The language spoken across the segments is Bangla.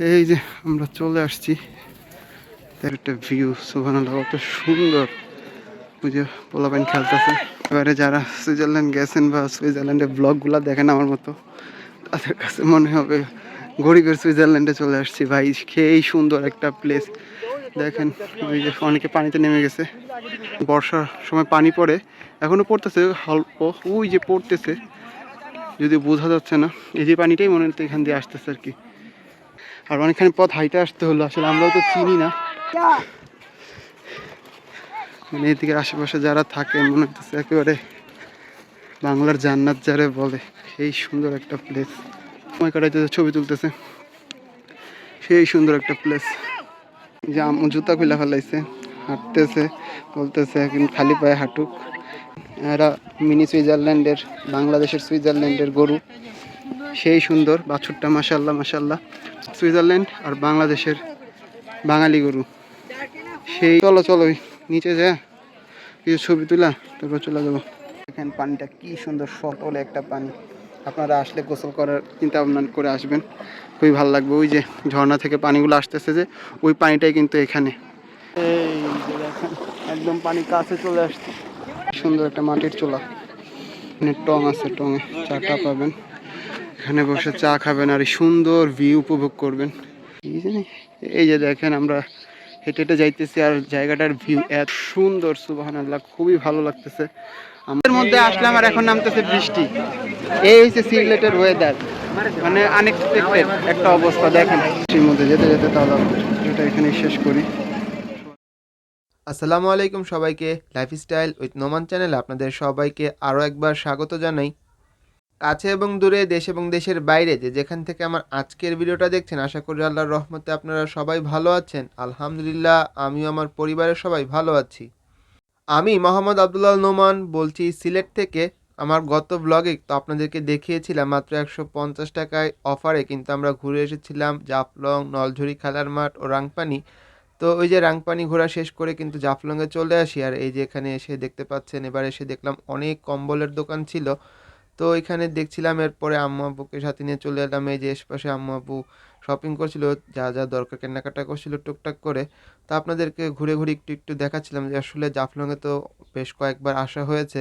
এই যে আমরা চলে আসছি। তার একটা ভিউ সুভান কত সুন্দর। যে পোলাপাইন খেলতেছে। এবারে যারা সুইজারল্যান্ড গেছেন বা সুইজারল্যান্ডের ব্লগগুলো দেখেন আমার মতো, তাদের কাছে মনে হবে গরিবের সুইজারল্যান্ডে চলে আসছি ভাই। খেয়েই সুন্দর একটা প্লেস দেখেন, ওই যে অনেকে পানিতে নেমে গেছে। বর্ষার সময় পানি পড়ে, এখনও পড়তেছে, অল্প। ওই যে পড়তেছে, যদি বোঝা যাচ্ছে না। এই যে পানিটাই মনে হচ্ছে এখান দিয়ে আসতেছে আর কি। আর অনেকখানি পথ হাইটে আসতে হলো, আসলে আমরাও তো চিনি না। মানে এদিকে আশেপাশে যারা থাকে, মনে হচ্ছে একেবারে বাংলার জান্নাত যারে বলে, সেই সুন্দর একটা প্লেস সময় কাটাইতে ছবি তুলতেছে। সেই সুন্দর একটা প্লেস যে আম্মু জুতা খুলে ফেলাইছে, হাঁটতেছে, বলতেছে খালি পায়ে হাঁটুক। এরা মিনি সুইজারল্যান্ডের, বাংলাদেশের সুইজারল্যান্ডের গরু। সেই সুন্দর বাছুরটা মাসাল্লাহ মাসাল্লাহ সুইজারল্যান্ড আর বাংলাদেশের বাঙালি গরু। সেই চলো চলো নিচে যা। কিছু ছবি তুলা, তারপর চলে যাব। এখানে পানিটা কি সুন্দর, সতলে একটা পানি। আপনারা আসলে গোসল করার চিন্তা ভাবনা করে আসবেন। খুবই ভালো লাগবে। ওই যে ঝর্ণা থেকে পানিগুলো আসতেছে যে, ওই পানিটাই কিন্তু এখানে। একদম পানি কাছে চলে আসছে। সুন্দর একটা মাটির চোলা। এখানে টং আছে, টঙে চাটা পাবেন। এখানে বসে চা খাবেন আর সুন্দর ভিউ উপভোগ করবেন। এই যে দেখেন আমরা হেঁটে হেঁটে যাইতেছি আর জায়গাটার ভিউ এত সুন্দর সুবাহান আল্লাহ খুবই ভালো লাগতেছে। আমাদের মধ্যে আসলাম আর এখন নামতেছে বৃষ্টি। এই হচ্ছে সিলেটের ওয়েদার মানে আনএক্সপেক্টেড একটা অবস্থা, দেখেন। বৃষ্টির মধ্যে যেতে যেতে তাহলে যেটা এখানে শেষ করি। আসসালামু আলাইকুম সবাইকে লাইফস্টাইল উইথ নোমান চ্যানেলে আপনাদের সবাইকে আরও একবার স্বাগত জানাই। কাছে এবং দূরে দেশ এবং দেশের বাইরে যে যেখান থেকে আমার আজকের ভিডিওটা দেখছেন, আশা করি আল্লাহর রহমতে আপনারা সবাই ভালো আছেন। আলহামদুলিল্লাহ, আমিও আমার পরিবারের সবাই ভালো আছি। আমি মোহাম্মদ আবদুল্লাহ নোমান বলছি, সিলেট থেকে আমার গত ব্লগে তো আপনাদেরকে দেখিয়েছিলাম মাত্র একশো পঞ্চাশ টাকায় অফারে কিন্তু আমরা ঘুরে এসেছিলাম জাফলং, নলঝুরি খেলার মাঠ ও রাংপানি। তো ওই যে রাংপানি ঘোরা শেষ করে কিন্তু জাফলংয়ে চলে আসি, আর এই যে এখানে এসে দেখতে পাচ্ছেন, এবার এসে দেখলাম অনেক কম্বলের দোকান ছিল। তো এখানে দেখছিলাম এরপরে আম্মু আব্বুকে সাথে নিয়ে চলে এলাম। এই যে আশপাশে আম্মু আব্বু শপিং করছিল, যা যা দরকার কেনাকাটা করছিল টুকটাক করে। তো আপনাদেরকে ঘুরে ঘুরে একটু একটু দেখাচ্ছিলাম যে আসলে জাফলংয়ে তো বেশ কয়েকবার আসা হয়েছে।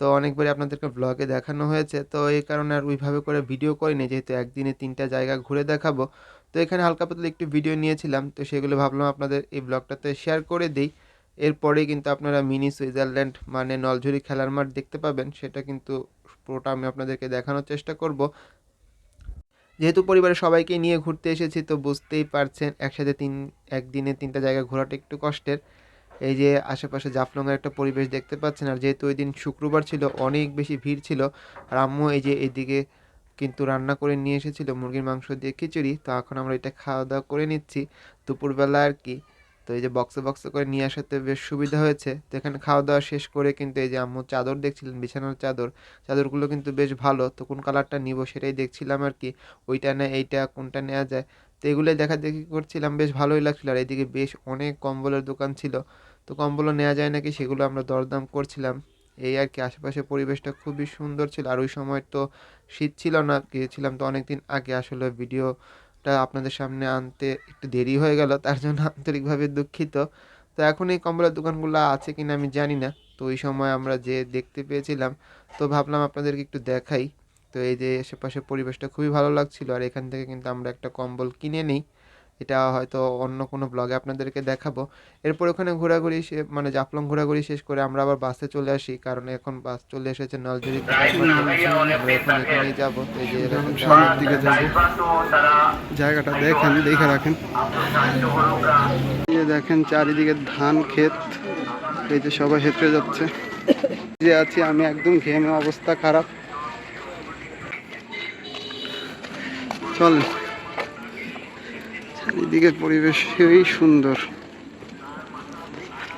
তো অনেকবারই আপনাদেরকে ব্লগে দেখানো হয়েছে। তো এই কারণে আর ওইভাবে করে ভিডিও করিনি, যেহেতু একদিনে তিনটা জায়গা ঘুরে দেখাবো। তো এখানে হালকা পাতলা একটু ভিডিও নিয়েছিলাম। তো সেগুলো ভাবলাম আপনাদের এই ব্লগটাতে শেয়ার করে দিই। এরপরেই কিন্তু আপনারা মিনি সুইজারল্যান্ড মানে নলঝুরি খেলার মাঠ দেখতে পাবেন। সেটা কিন্তু পুরোটা আমি আপনাদেরকে দেখানোর চেষ্টা করব। যেহেতু পরিবারের সবাইকে নিয়ে ঘুরতে এসেছি, তো বুঝতেই পারছেন, একসাথে তিন, একদিনে তিনটা জায়গা ঘোরাটা একটু কষ্টের। এই যে আশেপাশে জাফলংয়ের একটা পরিবেশ দেখতে পাচ্ছেন, আর যেহেতু ওই দিন শুক্রবার ছিল, অনেক বেশি ভিড় ছিল। আর আম্মু এই যে এদিকে কিন্তু রান্না করে নিয়ে এসেছিল, মুরগির মাংস দিয়ে খিচুড়ি, তো এখন আমরা এটা খাওয়া দাওয়া করে নিচ্ছি। দুপুরবেলা আর কি। তো এই যে বক্সে বক্সে করে নিয়ে আসাতে বেশ সুবিধা হয়েছে। তো এখানে খাওয়া দাওয়া শেষ করে কিন্তু এই যে আম্মু চাদর দেখছিলেন, বিছানার চাদর, চাদরগুলো কিন্তু বেশ ভালো। তো কোন কালারটা নিব সেটাই দেখছিলাম আর কি ওইটা না এইটা, কোনটা নেওয়া যায়। তো এগুলোই দেখা দেখি করছিলাম, বেশ ভালোই লাগছিল। আর এদিকে বেশ অনেক কম্বলের দোকান ছিল। তো কম্বলও নেওয়া যায় নাকি সেগুলো আমরা দরদাম করছিলাম। এই আর কি আশেপাশে পরিবেশটা খুবই সুন্দর ছিল। আর ওই সময় তো শীত ছিল না, গিয়েছিলাম তো অনেক দিন আগে আসলে ভিডিওটা আপনাদের সামনে আনতে একটু দেরি হয়ে গেল, তার জন্য আন্তরিকভাবে দুঃখিত। তো এখন এই কম্বলের দোকানগুলো আছে কিনা আমি জানি না, তো ওই সময় আমরা যে দেখতে পেয়েছিলাম, তো ভাবলাম আপনাদেরকে একটু দেখাই। তো এই যে আশেপাশের পরিবেশটা খুবই ভালো লাগছিল, আর এখান থেকে কিন্তু আমরা একটা কম্বল কিনে নিই। এটা হয়তো অন্য কোনো ব্লগে আপনাদেরকে দেখাবো। এরপর ওখানে ঘোরাঘুরি মানে জাফলং ঘোরাঘুরি শেষ করে আমরা আবার বাসে চলে আসি কারণ এখন বাস চলে এসেছে নলজুরি এখানেই যাব। এই যে দিকে জায়গাটা দেখেন দেখে রাখেন। এই দেখেন চারিদিকে ধান ক্ষেত এই যে সবাই হেঁটে যাচ্ছে। যে আছি আমি একদম ঘেমে অবস্থা খারাপ। চল। চারিদিকের পরিবেশ সেই সুন্দর।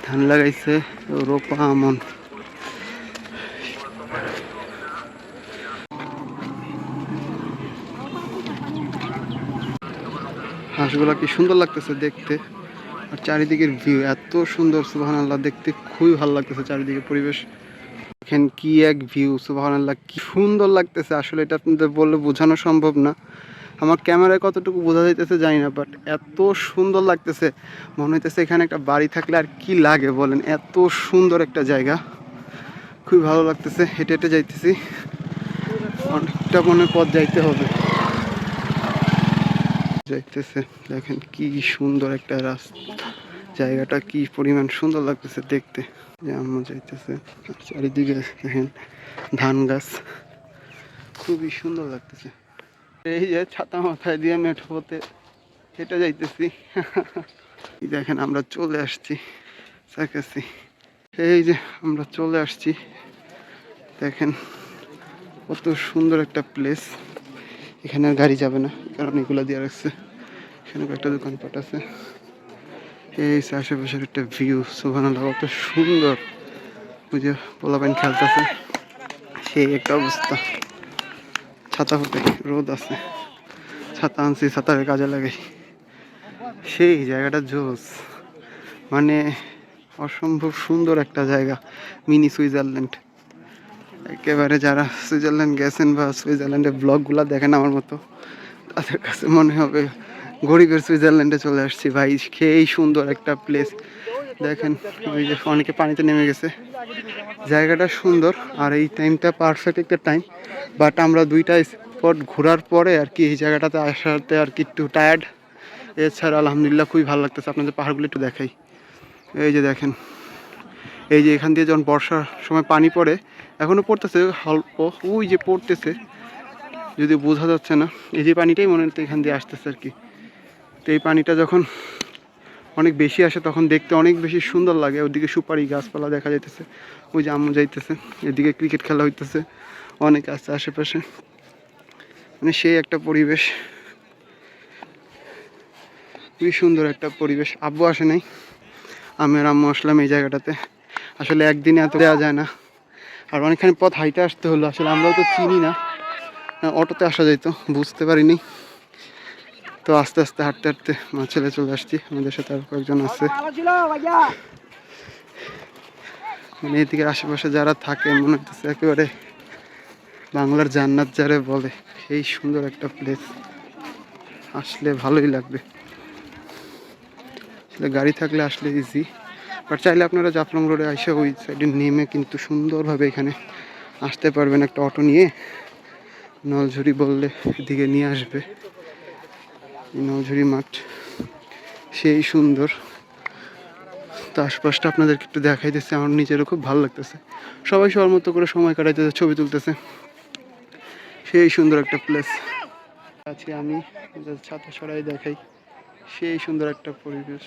ধান লাগাইছে রোপা আমন। হাঁসগুলা কি সুন্দর লাগতেছে দেখতে। আর চারিদিকের ভিউ এত সুন্দর সুবাহান আল্লাহ দেখতে খুবই ভালো লাগতেছে চারিদিকের পরিবেশ। দেখেন কি এক ভিউ সুবাহান আল্লাহ কি সুন্দর লাগতেছে। আসলে এটা আপনাদের বললে বোঝানো সম্ভব না। আমার ক্যামেরায় কতটুকু বোঝা যাইতেছে জানি না বাট এত সুন্দর লাগতেছে। মনে হইতেছে এখানে একটা বাড়ি থাকলে আর কি লাগে বলেন, এত সুন্দর একটা জায়গা। খুবই ভালো লাগতেছে, হেঁটে হেঁটে যাইতেছি। অনেকটা মনে পথ যাইতে হবে। যাইতেছে, দেখেন কি সুন্দর একটা রাস্তা। জায়গাটা কি পরিমাণ সুন্দর লাগতেছে দেখতে। যে আম্মা যাইতেছে চারিদিকে দেখেন ধান গাছ। খুবই সুন্দর লাগতেছে। এই যে ছাতা মাথায় দিয়ে মেঠো পথে হেঁটে যাইতেছি। দেখেন আমরা চলে আসছি সাকাছি এই যে আমরা চলে আসছি। দেখেন কত সুন্দর একটা প্লেস। এখানে আর গাড়ি যাবে না কারণ এগুলো দিয়ে রাখছে। এখানে একটা দোকানপাট আছে। এই আশেপাশের একটা ভিউ সুভানাল্লাহ কত সুন্দর। ওই যে পোলাপাইন খেলতেছে। সেই একটা অবস্থা। ছাতা ফুটে, রোদ আছে। ছাতা আনছি, ছাতার কাজে লাগাই। সেই জায়গাটা জোস। মানে অসম্ভব সুন্দর একটা জায়গা, মিনি সুইজারল্যান্ড। একেবারে যারা সুইজারল্যান্ড গেছেন বা সুইজারল্যান্ডের ব্লগগুলো দেখেন আমার মতো, তাদের কাছে মনে হবে গরিবের সুইজারল্যান্ডে চলে আসছি। ভাই খেয়েই সুন্দর একটা প্লেস দেখেন, ওই যে অনেকে পানিতে নেমে গেছে। জায়গাটা সুন্দর, আর এই টাইমটা পারফেক্ট একটা টাইম বাট আমরা দুইটা স্পট ঘোরার পরে আর কি এই জায়গাটাতে আসাতে আর কি একটু টায়ার্ড এছাড়া আলহামদুলিল্লাহ খুবই ভালো লাগতেছে। আপনাদের পাহাড়গুলো একটু দেখাই। এই যে দেখেন, এই যে এখান দিয়ে যখন বর্ষার সময় পানি পড়ে এখনও পড়তেছে, অল্প, ওই যে পড়তেছে। যদি বোঝা যাচ্ছে না, এই যে পানিটাই মনে হচ্ছে এখান দিয়ে আসতেছে আর কি। তো এই পানিটা যখন অনেক বেশি আসে, তখন দেখতে অনেক বেশি সুন্দর লাগে। ওদিকে সুপারি গাছপালা দেখা যাইতেছে, ওই যে আম্মু যাইতেছে, এদিকে ক্রিকেট খেলা হইতেছে, অনেক আছে আশেপাশে। মানে সেই একটা পরিবেশ। খুবই সুন্দর একটা পরিবেশ। আব্বু আসে নাই, আমি আর আম্মু আসলাম এই জায়গাটাতে। আসলে একদিনে এত দেওয়া যায় না। আর অনেকখানি পথ হাইটে আসতে হলো, আসলে আমরাও তো চিনি না। অটোতে আসা যাইতো, বুঝতে পারিনি। তো আস্তে আস্তে হাঁটতে হাঁটতে মা ছেলে চলে আসছি। আমাদের সাথে আর কয়েকজন আছে। মানে এদিকে আশেপাশে যারা থাকে, মনে হচ্ছে একেবারে বাংলার জান্নাত যারে বলে, সেই সুন্দর একটা প্লেস আসলে ভালোই লাগবে। আসলে গাড়ি থাকলে আসলে ইজি বাট চাইলে আপনারা জাফলং রোডে এসে ওই সাইডে নেমে কিন্তু সুন্দরভাবে এখানে আসতে পারবেন একটা অটো নিয়ে। নলঝুরি বললে এদিকে নিয়ে আসবে। এই নলঝুরি মাঠ, সেই সুন্দর। তো আশপাশটা আপনাদেরকে একটু দেখাইতেছে আমার নিজেরও খুব ভালো লাগতেছে। সবাই সবার মতো করে সময় কাটাইতেছে ছবি তুলতেছে। সেই সুন্দর একটা প্লেস আছি আমি ছাতা সরাই দেখাই। সেই সুন্দর একটা পরিবেশ।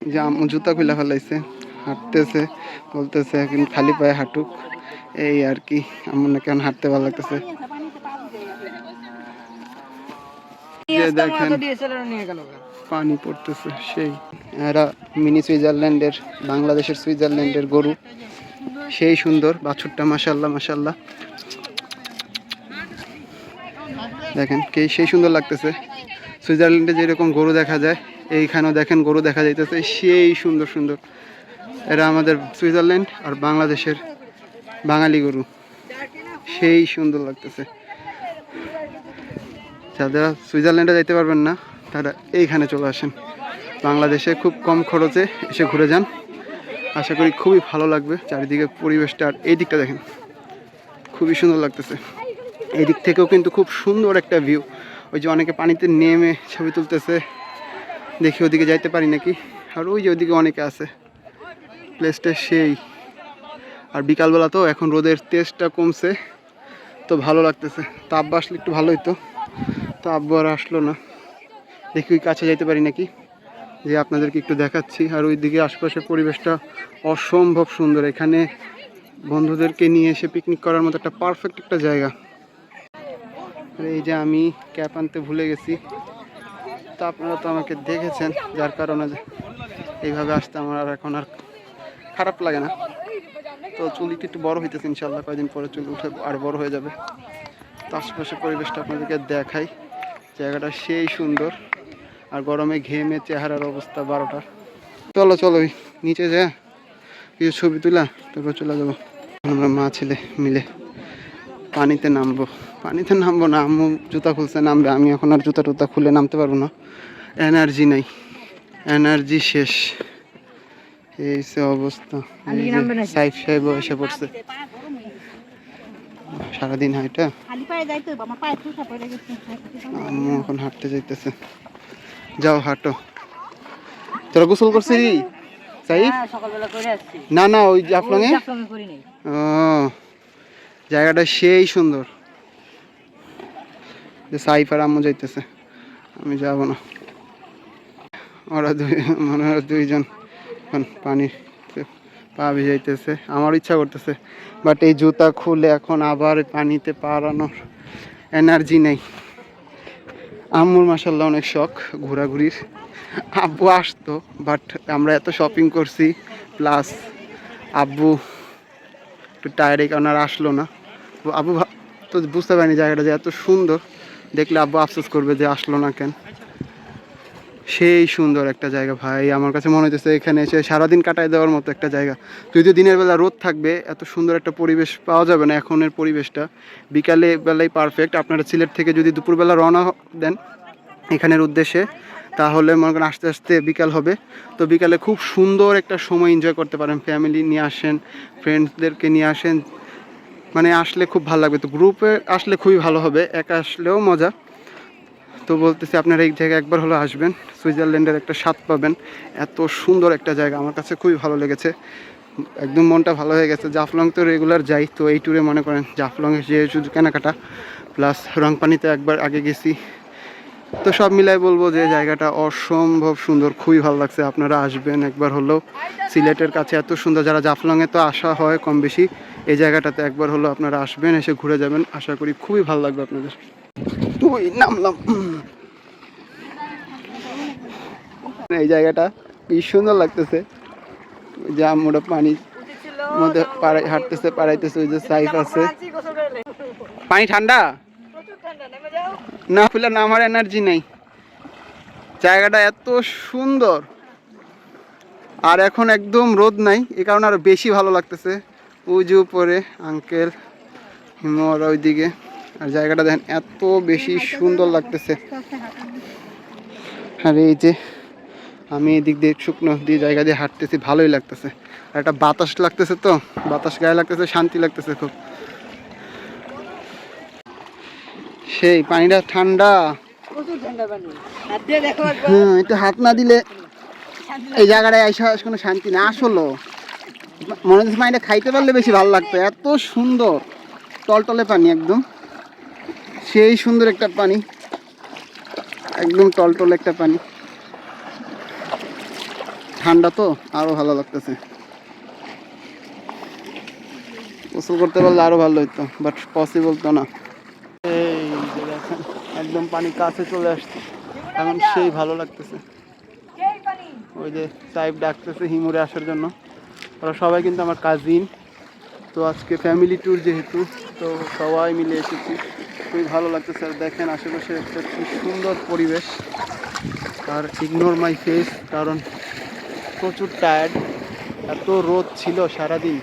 যে আম্মু জুতা খুলে ফেলাইছে, হাঁটতেছে, বলতেছে এখন খালি পায়ে হাঁটুক। এই আর কি, আমার না কেন হাঁটতে ভালো লাগতেছে যে দেখেন পানি পড়তেছে সেই। এরা মিনি সুইজারল্যান্ডের বাংলাদেশের সুইজারল্যান্ডের গরু। সেই সুন্দর বাছুরটা মাসাল্লাহ মাসাল্লাহ দেখেন কে সেই সুন্দর লাগতেছে। সুইজারল্যান্ডে যেরকম গরু দেখা যায় এইখানেও দেখেন গরু দেখা যাইতেছে সেই সুন্দর সুন্দর। এরা আমাদের সুইজারল্যান্ড আর বাংলাদেশের বাঙালি গরু। সেই সুন্দর লাগতেছে। যারা সুইজারল্যান্ডে যাইতে পারবেন না, তারা এইখানে চলে আসেন। বাংলাদেশে খুব কম খরচে এসে ঘুরে যান। আশা করি খুবই ভালো লাগবে। চারিদিকে পরিবেশটা আর এই দিকটা দেখেন, খুবই সুন্দর লাগতেছে। এই দিক থেকেও কিন্তু খুব সুন্দর একটা ভিউ ওই যে অনেকে পানিতে নেমে ছবি তুলতেছে, দেখি ওদিকে যাইতে পারি নাকি। আর ওই যে ওদিকে অনেকে আছে। প্লেসটা সেই। আর বিকালবেলা তো এখন রোদের তেজটা কমছে, তো ভালো লাগতেছে। তো আব্বা আসলে একটু ভালো হইতো। তো আব্বু আর আসলো না। দেখি ওই কাছে যাইতে পারি নাকি? যে আপনাদেরকে একটু দেখাচ্ছি। আর ওই দিকে আশপাশের পরিবেশটা অসম্ভব সুন্দর। এখানে বন্ধুদেরকে নিয়ে এসে পিকনিক করার মতো একটা পারফেক্ট একটা জায়গা। এই যে আমি ক্যাপ আনতে ভুলে গেছি। তা আপনারা তো আমাকে দেখেছেন, যার কারণে এইভাবে আসতে আমার আর এখন আর খারাপ লাগে না। তো চুলিটি একটু বড় হইতেছে ইনশাল্লাহ কয়েকদিন পরে চুল উঠে আর বড় হয়ে যাবে। তো আশেপাশের পরিবেশটা আপনাদেরকে দেখাই। জায়গাটা সেই সুন্দর। আর গরমে ঘেমে চেহারার অবস্থা বারোটার। চলো চলো নিচে যা। কিছু ছবি তুলা তারপর চলে যাব। আমরা মা ছেলে মিলে পানিতে নামবো। পানিতে নামবো না আম্মু জুতা খুলছে নামবে। আমি এখন আর জুতা টুতা খুলে নামতে পারব না। এনার্জি নেই। এনার্জি শেষ। এই সে অবস্থা। সাইফ সাহেব এসে পড়ছে। সারাদিন হাইটা আম্মু এখন হাঁটতে যাইতেছে। যাও হাঁটো। তোরা গোসল সাইফ? হ্যাঁ না না ওই জাফলংয়ে ও জায়গাটা সেই সুন্দর। যে সাইফ আর আম্মু যাইতেছে আমি যাব না। ওরা দুই মনে দুইজন এখন পানি পা ভিজাইতেছে, আমার ইচ্ছা করতেছে বাট এই জুতা খুলে এখন আবার পানিতে পারানোর এনার্জি নেই। আম্মুর মাসাল্লাহ অনেক শখ ঘোরাঘুরির। আব্বু আসতো বাট আমরা এত শপিং করছি প্লাস আব্বু একটু টায়ারে কারণ আর আসলো না। আব্বু তো বুঝতে পারিনি জায়গাটা যে এত সুন্দর, দেখলে আব্বু আফসোস করবে যে আসলো না কেন। সেই সুন্দর একটা জায়গা, ভাই। আমার কাছে মনে হচ্ছে এখানে এসে সারাদিন কাটায় দেওয়ার মতো একটা জায়গা। যদিও দিনের বেলা রোদ থাকবে, এত সুন্দর একটা পরিবেশ পাওয়া যাবে না এখনের পরিবেশটা। বিকালে বেলায় পারফেক্ট আপনারা সিলেট থেকে যদি দুপুরবেলা রওনা দেন এখানের উদ্দেশ্যে, তাহলে মনে করেন আস্তে আস্তে বিকাল হবে। তো বিকালে খুব সুন্দর একটা সময় এনজয় করতে পারেন। ফ্যামিলি নিয়ে আসেন ফ্রেন্ডসদেরকে নিয়ে আসেন। মানে আসলে খুব ভালো লাগবে। তো গ্রুপে আসলে খুবই ভালো হবে। একা আসলেও মজা। তো বলতেছি আপনারা এই জায়গায় একবার হলো আসবেন। সুইজারল্যান্ডের একটা স্বাদ পাবেন। এত সুন্দর একটা জায়গা। আমার কাছে খুবই ভালো লেগেছে। একদম মনটা ভালো হয়ে গেছে। জাফলং তো রেগুলার যাই। তো এই ট্যুরে মনে করেন জাফলংয়ের যে শুধু কেনাকাটা প্লাস রংপানিতে একবার আগে গেছি। তো সব মিলাই বলব যে জায়গাটা অসম্ভব সুন্দর। খুবই ভালো লাগছে। আপনারা আসবেন একবার হলো সিলেটের কাছে এত সুন্দর। যারা জাফলংয়ে তো আসা হয় কম বেশি, এই জায়গাটাতে একবার হলো আপনারা আসবেন, এসে ঘুরে যাবেন। আশা করি খুবই ভালো লাগবে আপনাদের। তুই নামলাম এই জায়গাটা কি সুন্দর লাগতেছে। ওই যে আমরা পানির মধ্যে পাড়াই হাঁটতেছে পাড়াইতেছে ওই যে সাইফ আছে। পানি ঠান্ডা? না ফুলে না আমার এনার্জি নেই। জায়গাটা এত সুন্দর। আর এখন একদম রোদ নাই এ কারণে আরও বেশি ভালো লাগতেছে। উজু যে উপরে আঙ্কেল হিমর ওইদিকে। আর জায়গাটা দেখেন এত বেশি সুন্দর লাগতেছে। আর এই যে আমি এদিক দিয়ে শুকনো দিয়ে জায়গা দিয়ে হাঁটতেছি ভালোই লাগতেছে। আর একটা বাতাস লাগতেছে তো বাতাস গায়ে লাগতেছে শান্তি লাগতেছে খুব। সেই পানিটা ঠান্ডা। হ্যাঁ একটু হাত না দিলে এই জায়গাটায় আইসা কোনো শান্তি না আসলো। মনে হচ্ছে পানিটা খাইতে পারলে বেশি ভালো লাগতো এত সুন্দর। টলটলে পানি একদম। সেই সুন্দর একটা পানি। একদম টলটলে একটা পানি। ঠান্ডা তো, আরও ভালো লাগতেছে। গোসল করতে পারলে আরও ভালো হতো বাট পসিবল তো না। এই একদম পানি কাছে চলে আসছে। এখন সেই ভালো লাগতেছে। ওই যে সাহেব ডাকতেছে হিমুরে আসার জন্য। ওরা সবাই কিন্তু আমার কাজিন তো আজকে ফ্যামিলি ট্যুর যেহেতু, তো সবাই মিলে এসেছি। খুবই ভালো লাগতেছে। আর দেখেন, আশেপাশে একটা খুব সুন্দর পরিবেশ। আর ইগনোর মাই ফেস কারণ প্রচুর টায়ার্ড এত রোদ ছিল সারাদিন।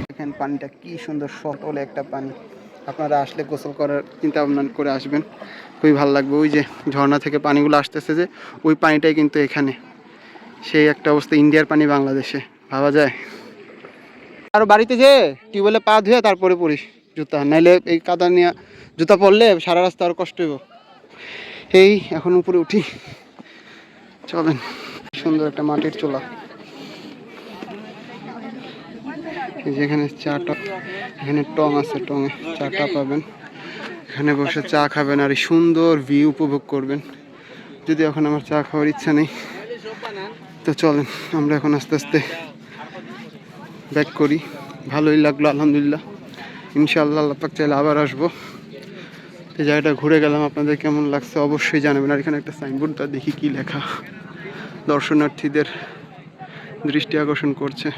দেখেন, পানিটা কি সুন্দর সতলে একটা পানি। আপনারা আসলে গোসল করার চিন্তা ভাবনা করে আসবেন। খুবই ভালো লাগবে। ওই যে ঝর্ণা থেকে পানিগুলো আসতেছে যে, ওই পানিটাই কিন্তু এখানে। সেই একটা অবস্থা, ইন্ডিয়ার পানি বাংলাদেশে। ভাবা যায়। আর বাড়িতে যে, টিউবওয়েলে পা ধুয়ে তারপরে পড়িস। জুতা, নাইলে এই কাদা নিয়ে জুতা পরলে সারা রাস্তা আরও কষ্ট হইব। এই, এখন উপরে উঠি। চলেন, সুন্দর একটা মাটির চোলা। যেখানে চাটা এখানে টং আছে, টঙে চাটা পাবেন। এখানে বসে চা খাবেন আর সুন্দর ভিউ উপভোগ করবেন। যদি এখন আমার চা খাওয়ার ইচ্ছা নেই, তো চলেন, আমরা এখন আস্তে আস্তে ব্যাক করি। ভালোই লাগল, আলহামদুলিল্লাহ। ইনশাআল্লাহ আল্লাহ পাক চাইলে আবার আসব। এই জায়গাটা ঘুরে গেলাম, আপনাদের কেমন লাগছে অবশ্যই জানাবেন। আর এখানে একটা সাইনবোর্ডটা দেখি কি লেখা। দর্শনার্থীদের দৃষ্টি আকর্ষণ করছে।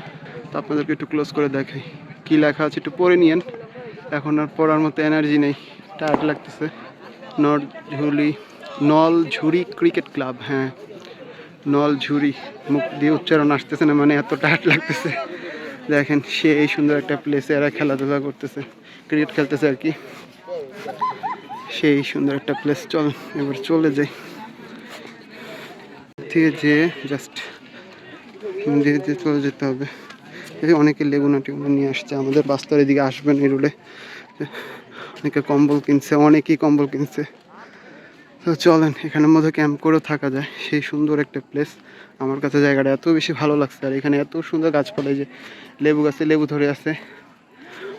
তো আপনাদেরকে একটু ক্লোজ করে দেখাই। কি লেখা আছে একটু পড়ে নিয়েন। এখন আর পড়ার মতো এনার্জি নেই। টায়ার্ড লাগতেছে। নল ঝুরি ক্রিকেট ক্লাব হ্যাঁ। নল ঝুরি মুখ দিয়ে উচ্চারণ আসতেছে না মানে এত টায়ার্ড লাগতেছে। দেখেন, সে এই সুন্দর একটা প্লেসে এরা খেলাধুলা করতেছে ক্রিকেট খেলতেছে আর কি। সেই সুন্দর একটা প্লেস চল, এবার চলে যাই। থেকে যেয়ে জাস্ট ধীরে ধীরে চলে যেতে হবে। অনেকে লেগুনা টেগুনা নিয়ে আসছে, আমাদের বাস্তর এদিকে আসবেন এই রুলে অনেকে কম্বল কিনছে, অনেকেই কম্বল কিনছে। তো চলেন এখানের মধ্যে ক্যাম্প করেও থাকা যায়। সেই সুন্দর একটা প্লেস আমার কাছে জায়গাটা এত বেশি ভালো লাগছে, আর এখানে এত সুন্দর গাছপালা যে লেবু গাছে লেবু ধরে আছে।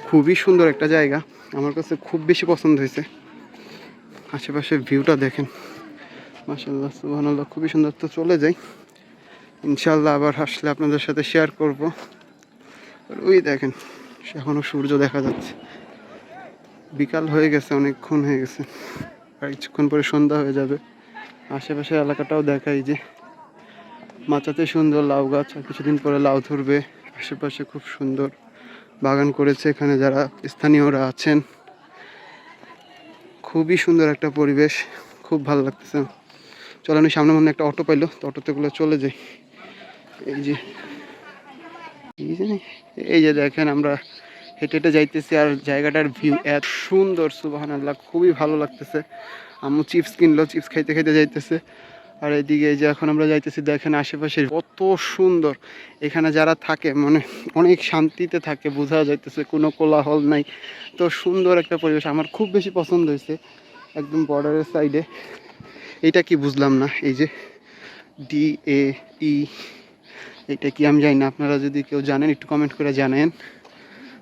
খুবই সুন্দর একটা জায়গা। আমার কাছে খুব বেশি পছন্দ হয়েছে। আশেপাশে ভিউটা দেখেন। মাসাল্লাহ সুবহানাল্লাহ, খুবই সুন্দর। তো চলে যাই। ইনশাল্লাহ আবার আসলে আপনাদের সাথে শেয়ার করব। ওই দেখেন এখনও সূর্য দেখা যাচ্ছে। বিকাল হয়ে গেছে, অনেকক্ষণ হয়ে গেছে। কিছুক্ষণ পরে সন্ধ্যা হয়ে যাবে। আশেপাশের এলাকাটাও দেখাই যে মাচাতে সুন্দর লাউ গাছ আর কিছুদিন পরে লাউ ধরবে। আশেপাশে খুব সুন্দর বাগান করেছে এখানে যারা স্থানীয়রা আছেন। খুবই সুন্দর একটা পরিবেশ, খুব ভালো লাগতেছে। চলো আমি সামনে মনে একটা অটো পাইলো, তো অটোতে গুলো চলে যাই। এই যে এই যে এই যে দেখেন আমরা হেঁটে হেঁটে যাইতেছি আর জায়গাটার ভিউ এত সুন্দর সুবাহান আল্লাহ খুবই ভালো লাগতেছে। আম্মু চিপস কিনলো চিপস খাইতে খাইতে যাইতেছে। আর এদিকে যে এখন আমরা যাইতেছি, দেখেন আশেপাশে কত সুন্দর। এখানে যারা থাকে মানে অনেক শান্তিতে থাকে, বোঝা যাইতেছে, কোনো কোলাহল নাই। তো সুন্দর একটা পরিবেশ। আমার খুব বেশি পছন্দ হয়েছে একদম বর্ডারের সাইডে এটা কি বুঝলাম না, এই যে ডি এ ই এটা কি আমি জানি না, আপনারা যদি কেউ জানেন, একটু কমেন্ট করে জানেন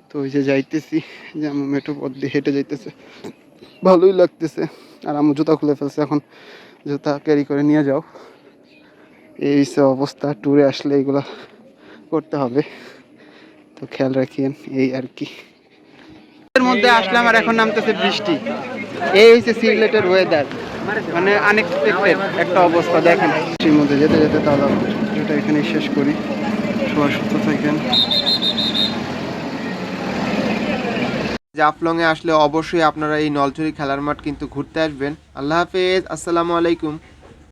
তো ওই যে যাইতেছি, যে আমি মেট্রো পথ দিয়ে হেঁটে যাইতেছে। ভালোই লাগতেছে। আর আমার জুতা খুলে ফেলছে এখন। জুতা ক্যারি করে নিয়ে যাও। এই সব অবস্থা ট্যুরে আসলে এগুলো করতে হবে। তো খেয়াল রাখিয়েন, এই আর কি। এর মধ্যে আসলাম আর এখন নামতেছে বৃষ্টি। এই হচ্ছে সিলেটের ওয়েদার মানে আনএক্সপেক্টেড একটা অবস্থা, দেখেন। বৃষ্টির মধ্যে যেতে যেতে তাহলে এটা এখানে শেষ করি। সবাই সুস্থ থাকেন জাফলংয়ে আসলে অবশ্যই আপনারা এই নলছড়ি খেলার মাঠ কিন্তু ঘুরতে আসবেন। আল্লাহ হাফেজ, আসসালামু আলাইকুম।